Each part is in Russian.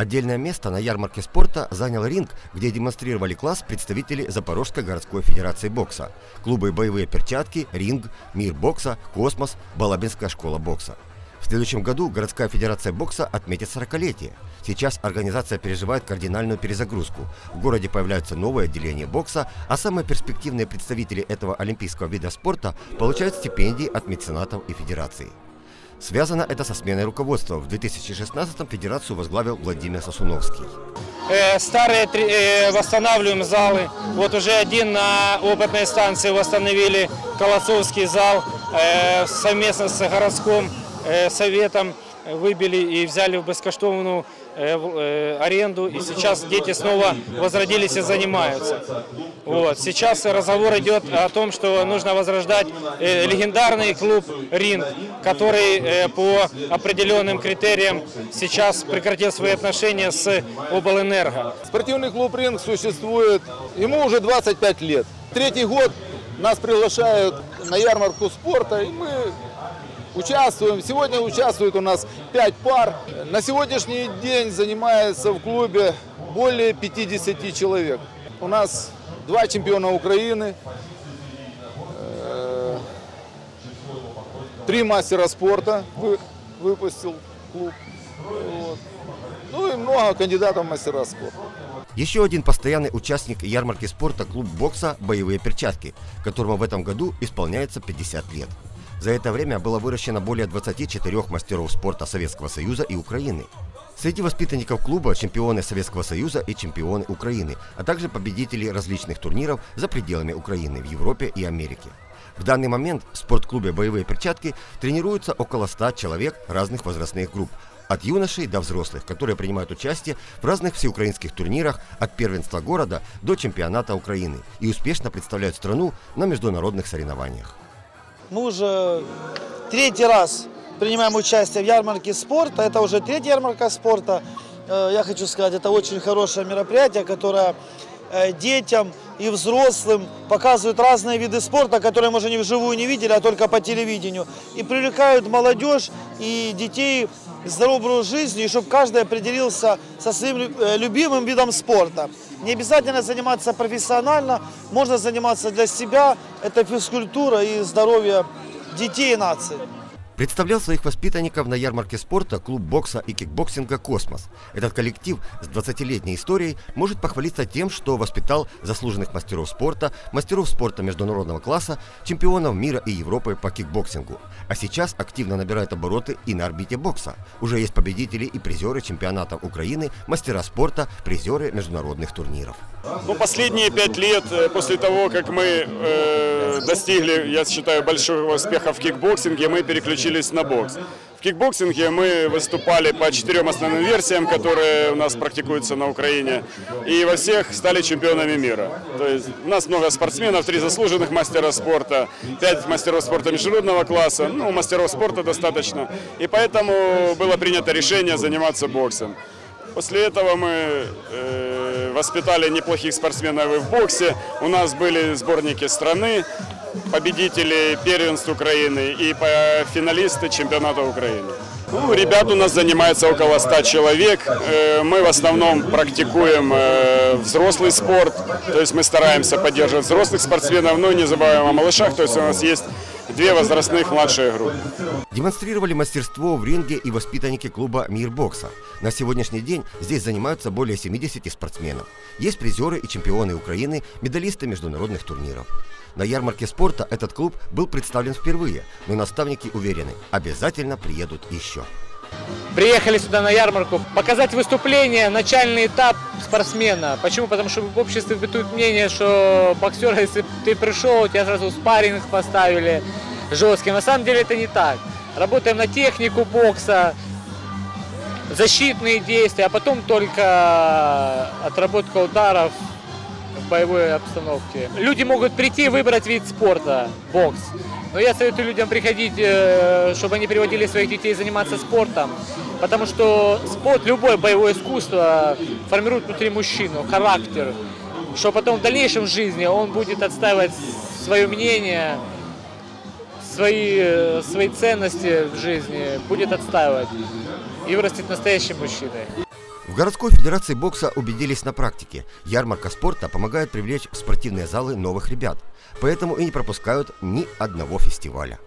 Отдельное место на ярмарке спорта занял ринг, где демонстрировали класс представители Запорожской городской федерации бокса. Клубы «Боевые перчатки», «Ринг», «Мир бокса», «Космос», «Балабинская школа бокса». В следующем году городская федерация бокса отметит 40-летие. Сейчас организация переживает кардинальную перезагрузку. В городе появляются новые отделения бокса, а самые перспективные представители этого олимпийского вида спорта получают стипендии от меценатов и федерации. Связано это со сменой руководства. В 2016-м федерацию возглавил Владимир Сосуновский. Э, Старые э, восстанавливаем залы. Вот уже один на опытной станции восстановили Колосовский зал. Э, Совместно с городским советом выбили и взяли в бескоштовную аренду. И сейчас дети снова возродились и занимаются. Вот. Сейчас разговор идет о том, что нужно возрождать э, легендарный клуб «Ринг», который э, по определенным критериям сейчас прекратил свои отношения с облэнерго. Спортивный клуб «Ринг» существует, ему уже 25 лет. Третий год нас приглашают на ярмарку спорта, и мы участвуем. Сегодня участвует у нас 5 пар. На сегодняшний день занимается в клубе более 50 человек. У нас два чемпиона Украины, э, три мастера спорта вы- выпустил клуб. Вот. Ну и много кандидатов в мастера спорта. Еще один постоянный участник ярмарки спорта клуб бокса «Боевые перчатки», которому в этом году исполняется 50 лет. За это время было выращено более 24 мастеров спорта Советского Союза и Украины. Среди воспитанников клуба чемпионы Советского Союза и чемпионы Украины, а также победители различных турниров за пределами Украины, в Европе и Америке. В данный момент в спортклубе «Боевые перчатки» тренируются около 100 человек разных возрастных групп, от юношей до взрослых, которые принимают участие в разных всеукраинских турнирах от первенства города до чемпионата Украины и успешно представляют страну на международных соревнованиях. Мы уже третий раз принимаем участие в ярмарке спорта. Это уже третья ярмарка спорта. Э, Я хочу сказать, это очень хорошее мероприятие, которое э, детям и взрослым показывают разные виды спорта, которые мы уже не вживую не видели, а только по телевидению. И привлекают молодежь и детей образу жизни, и чтобы каждый определился со своим э, любимым видом спорта. Не обязательно заниматься профессионально, можно заниматься для себя. Это физкультура и здоровье детей и нации. Представлял своих воспитанников на ярмарке спорта клуб бокса и кикбоксинга «Космос». Этот коллектив с 20-летней историей может похвалиться тем, что воспитал заслуженных мастеров спорта, мастеров спорта международного класса, чемпионов мира и Европы по кикбоксингу. А сейчас активно набирает обороты и на орбите бокса. Уже есть победители и призеры чемпионатов Украины, мастера спорта, призеры международных турниров. Ну, последние пять лет э, после того, как мы э, достигли, я считаю, большого успеха в кикбоксинге, мы переключились на бокс. В кикбоксинге мы выступали по четырем основным версиям, которые у нас практикуются на Украине, и во всех стали чемпионами мира. То есть у нас много спортсменов, три заслуженных мастера спорта, пять мастеров спорта международного класса, ну, мастеров спорта достаточно, и поэтому было принято решение заниматься боксом. После этого мы э, воспитали неплохих спортсменов и в боксе. У нас были сборники страны, победители первенств Украины и финалисты чемпионата Украины. Ну, ребят у нас занимается около 100 человек. Э, Мы в основном практикуем э, взрослый спорт, то есть мы стараемся поддерживать взрослых спортсменов, но не забываем о малышах, то есть у нас есть две возрастных младшие группы. Демонстрировали мастерство в ринге и воспитанники клуба «Мир бокса». На сегодняшний день здесь занимаются более 70 спортсменов. Есть призеры и чемпионы Украины, медалисты международных турниров. На ярмарке спорта этот клуб был представлен впервые, но наставники уверены, обязательно приедут еще. Приехали сюда на ярмарку показать выступление, начальный этап спортсмена. Почему? Потому что в обществе бытует мнение, что боксер, если ты пришел, тебя сразу спарринг поставили жесткий. На самом деле это не так. Работаем на технику бокса, защитные действия, а потом только отработка ударов в боевой обстановке. Люди могут прийти и выбрать вид спорта, бокс. Но я советую людям приходить, э, чтобы они приводили своих детей заниматься спортом, потому что спорт, любое боевое искусство формирует внутри мужчину характер, что потом в дальнейшем жизни он будет отстаивать свое мнение, свои, свои ценности в жизни, будет отстаивать и вырастет настоящим мужчиной. В городской федерации бокса убедились на практике. Ярмарка спорта помогает привлечь в спортивные залы новых ребят. Поэтому и не пропускают ни одного фестиваля.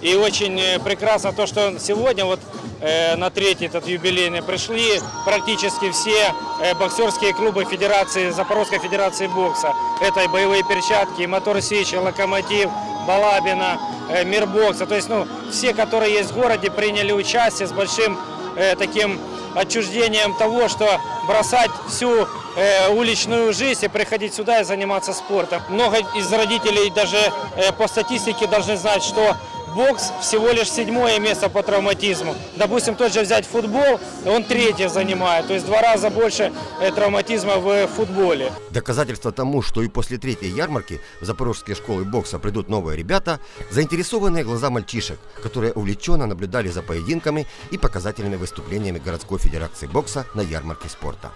И очень э, прекрасно то, что сегодня вот э, на третий этот юбилейный пришли практически все э, боксерские клубы Федерации, Запорожской Федерации бокса. Это и боевые перчатки, и Мотор Сич, и Локомотив, Балабина, Мир бокса. То есть, ну, все, которые есть в городе, приняли участие с большим э, таким отчуждением того, что бросать всю э, уличную жизнь и приходить сюда и заниматься спортом. Много из родителей даже э, по статистике должны знать, что бокс всего лишь седьмое место по травматизму. Допустим, тот же взять футбол, он третье занимает, то есть два раза больше э, травматизма в футболе. Доказательство тому, что и после третьей ярмарки в запорожские школы бокса придут новые ребята, заинтересованные глаза мальчишек, которые увлеченно наблюдали за поединками и показательными выступлениями городской федерации бокса на ярмарке спорта.